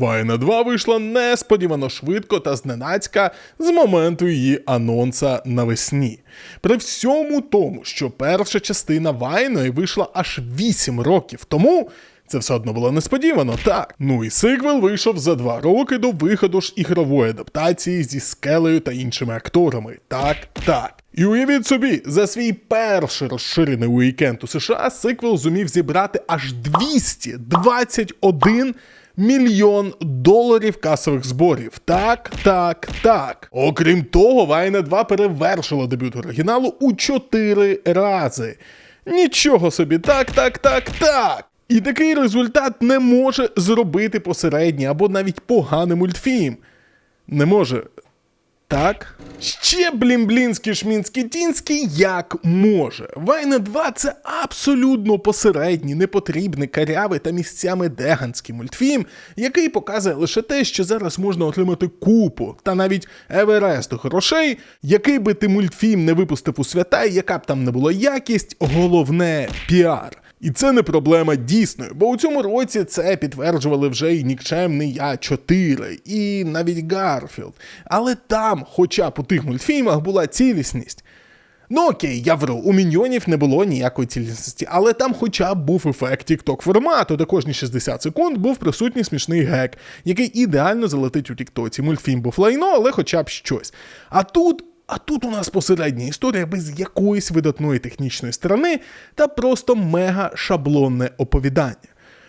Вайна 2 вийшла несподівано швидко та зненацька з моменту її анонса навесні. При всьому тому, що перша частина Вайної вийшла аж 8 років тому. Це все одно було несподівано, так. Ну і сиквел вийшов за два роки до виходу ж ігрової адаптації зі скелею та іншими акторами. Так, так. І уявіть собі, за свій перший розширений уікенд у США сиквел зумів зібрати аж 221 мільйон доларів касових зборів. Так, так, так. Окрім того, Вайна 2 перевершила дебют оригіналу у 4 рази. Нічого собі, так, так, так, так. І такий результат не може зробити посередній або навіть поганий мультфільм. Не може. Так? Ще блімблінський шмінський тінський як може. Вайна 2 це абсолютно посередній, непотрібний, карявий та місцями деганський мультфільм, який показує лише те, що зараз можна отримати купу та навіть Еверест грошей, який би ти мультфільм не випустив у свята, яка б там не була якість, головне піар. І це не проблема дійсною, бо у цьому році це підтверджували вже і нікчемний Я 4, і навіть Гарфілд. Але там, хоча б у тих мультфільмах, була цілісність. Ну окей, я вру, у міньйонів не було ніякої цілісності, але там хоча б був ефект TikTok формату, де кожні 60 секунд був присутній смішний гек, який ідеально залетить у Тіктоці. Мультфільм був лайно, але хоча б щось. А тут а тут у нас посередня історія без якоїсь видатної технічної сторони та просто мега шаблонне оповідання.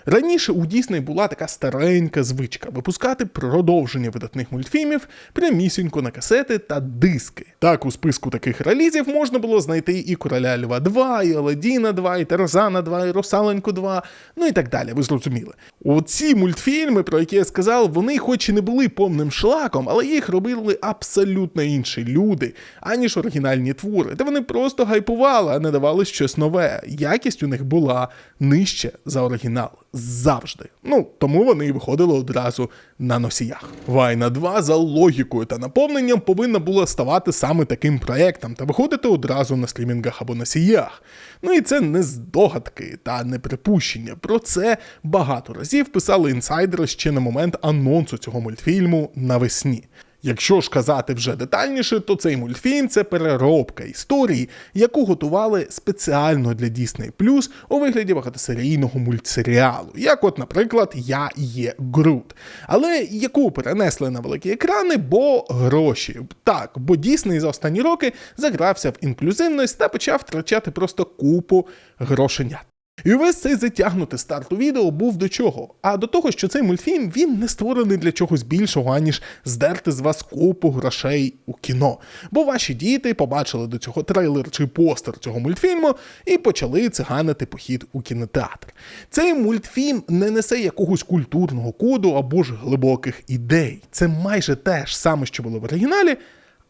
Раніше у Дісней була така старенька звичка випускати продовження видатних мультфільмів прямісінько на касети та диски. Так, у списку таких релізів можна було знайти і Короля Льва 2, і Аладдіна 2, і Тарзана 2, і Русаленьку 2, ну і так далі, ви зрозуміли. Оці мультфільми, про які я сказав, вони хоч і не були повним шлаком, але їх робили абсолютно інші люди, аніж оригінальні твори. Та вони просто гайпували, а не давали щось нове. Якість у них була нижче за оригінал завжди. Ну тому вони і виходили одразу на носіях. Вайна 2 за логікою та наповненням повинна була ставати саме таким проектом та виходити одразу на стрімінгах або носіях. Ну і це не здогадки та не припущення. Про це багато разів писали інсайдери ще на момент анонсу цього мультфільму навесні. Якщо ж казати вже детальніше, то цей мультфільм це переробка історії, яку готували спеціально для Disney Plus у вигляді багатосерійного мультсеріалу, як, от, наприклад, Я є Грут, але яку перенесли на великі екрани, бо гроші. Так, бо Disney за останні роки загрався в інклюзивність та почав втрачати просто купу грошенят. І увесь цей затягнутий старт у відео був до чого? А до того, що цей мультфільм він не створений для чогось більшого, аніж здерти з вас купу грошей у кіно. Бо ваші діти побачили до цього трейлер чи постер цього мультфільму і почали циганити похід у кінотеатр. Цей мультфільм не несе якогось культурного коду або ж глибоких ідей. Це майже те ж саме, що було в оригіналі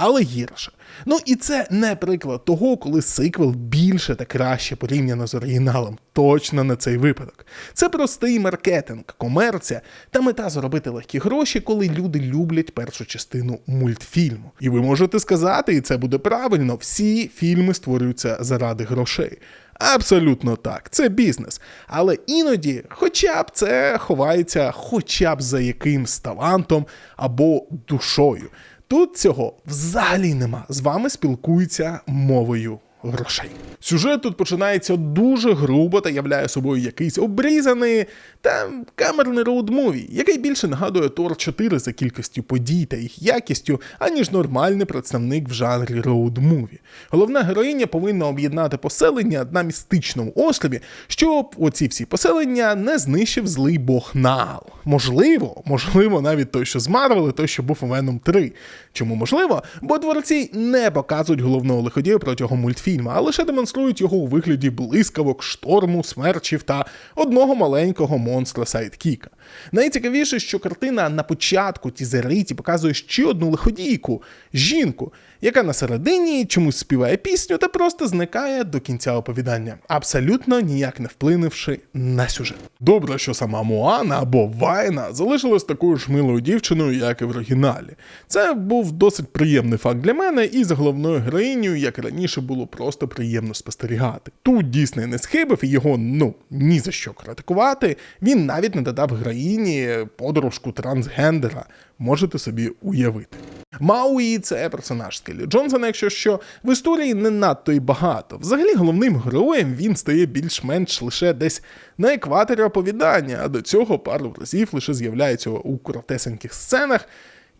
але гірше. Ну і це не приклад того, коли сиквел більше та краще порівняно з оригіналом. Точно не цей випадок. Це простий маркетинг, комерція та мета заробити легкі гроші, коли люди люблять першу частину мультфільму. І ви можете сказати, і це буде правильно, всі фільми створюються заради грошей. Абсолютно так, це бізнес. Але іноді, хоча б це ховається, хоча б за якимсь талантом або душою. Тут цього взагалі нема. З вами спілкуються мовою грошей. Сюжет тут починається дуже грубо та являє собою якийсь обрізаний та камерний роуд-муві, який більше нагадує Тор 4 за кількістю подій та їх якістю, аніж нормальний представник в жанрі роуд-муві. Головна героїня повинна об'єднати поселення на містичному острові, щоб оці всі поселення не знищив злий бог Наал. Можливо, можливо, навіть той, що з Марвел, той, що був у Веном 3. Чому можливо? Бо творці не показують головного лиходія протягом мультфільму, а лише демонструють його у вигляді блискавок, шторму, смерчів та одного маленького монстра Сайдкіка. Найцікавіше, що картина на початку тізериті показує ще одну лиходійку жінку, яка на середині чомусь співає пісню та просто зникає до кінця оповідання, абсолютно ніяк не вплинувши на сюжет. Добре, що сама Моана або Вайна залишилась такою ж милою дівчиною, як і в оригіналі. Це був досить приємний факт для мене, і за головною героїнею, як раніше, було просто приємно спостерігати. Тут Дісней не схибив і його ну ні за що критикувати. Він навіть не додав героїні подружку трансгендера. Можете собі уявити. Мауї це персонаж Скелі Джонсона, якщо що, в історії не надто й багато. Взагалі, головним героєм він стає більш-менш лише десь на екваторі оповідання, а до цього пару разів лише з'являється у коротесеньких сценах.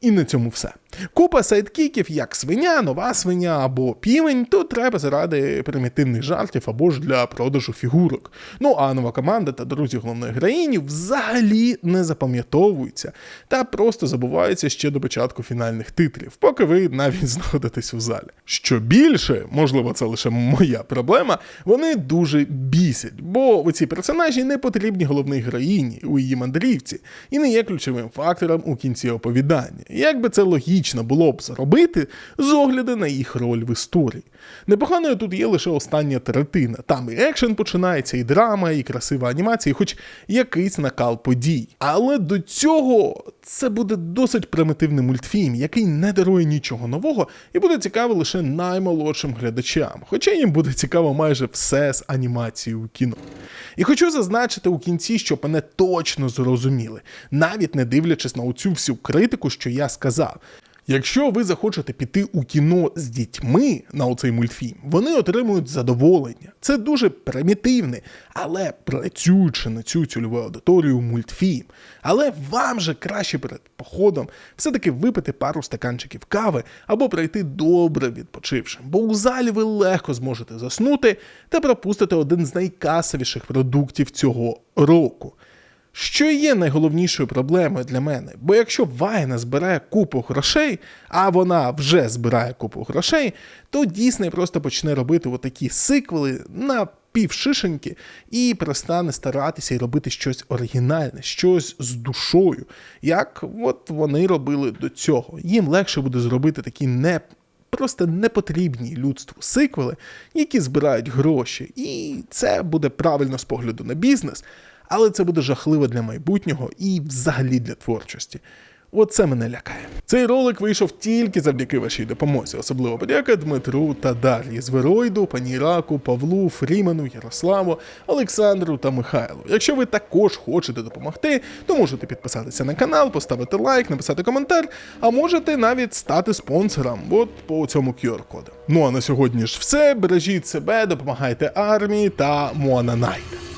І на цьому все. Купа сайдкіків, як свиня, нова свиня або півень, то треба заради примітивних жартів або ж для продажу фігурок. Ну а нова команда та друзі головної героїні взагалі не запам'ятовуються та просто забуваються ще до початку фінальних титрів, поки ви навіть знаходитесь у залі. Що більше, можливо, це лише моя проблема, вони дуже бісять, бо ці персонажі не потрібні головній героїні у її мандрівці і не є ключовим фактором у кінці оповідання. Як би це логічно було б зробити з огляду на їх роль в історії. Непоганою тут є лише остання третина. Там і екшен починається, і драма, і красива анімація, і хоч якийсь накал подій. Але до цього це буде досить примітивний мультфільм, який не дарує нічого нового і буде цікаво лише наймолодшим глядачам, хоча їм буде цікаво майже все з анімацією у кіно. І хочу зазначити у кінці, щоб мене точно зрозуміли, навіть не дивлячись на оцю всю критику, що я сказав. Якщо ви захочете піти у кіно з дітьми на оцей мультфільм, вони отримують задоволення. Це дуже примітивне, але працюючи на цю цільову аудиторію мультфільм. Але вам же краще перед походом все-таки випити пару стаканчиків кави або пройти добре відпочивши, бо у залі ви легко зможете заснути та пропустити один з найкасовіших продуктів цього року. Що є найголовнішою проблемою для мене, бо якщо Вайна збирає купу грошей, а вона вже збирає купу грошей, то Дісней просто почне робити отакі сиквели на півшишеньки і перестане старатися і робити щось оригінальне, щось з душою, як от вони робили до цього. Їм легше буде зробити такі не. Просто непотрібні людству сиквели, які збирають гроші, і це буде правильно з погляду на бізнес але це буде жахливо для майбутнього і взагалі для творчості. Оце мене лякає. Цей ролик вийшов тільки завдяки вашій допомозі. Особливо подяка Дмитру та Дар'ї Звероїду, пані Раку, Павлу, Фрімену, Ярославу, Олександру та Михайлу. Якщо ви також хочете допомогти, то можете підписатися на канал, поставити лайк, написати коментар, а можете навіть стати спонсором от по цьому QR-коду. Ну а на сьогодні ж все. Бережіть себе, допомагайте армії та Моана Найда.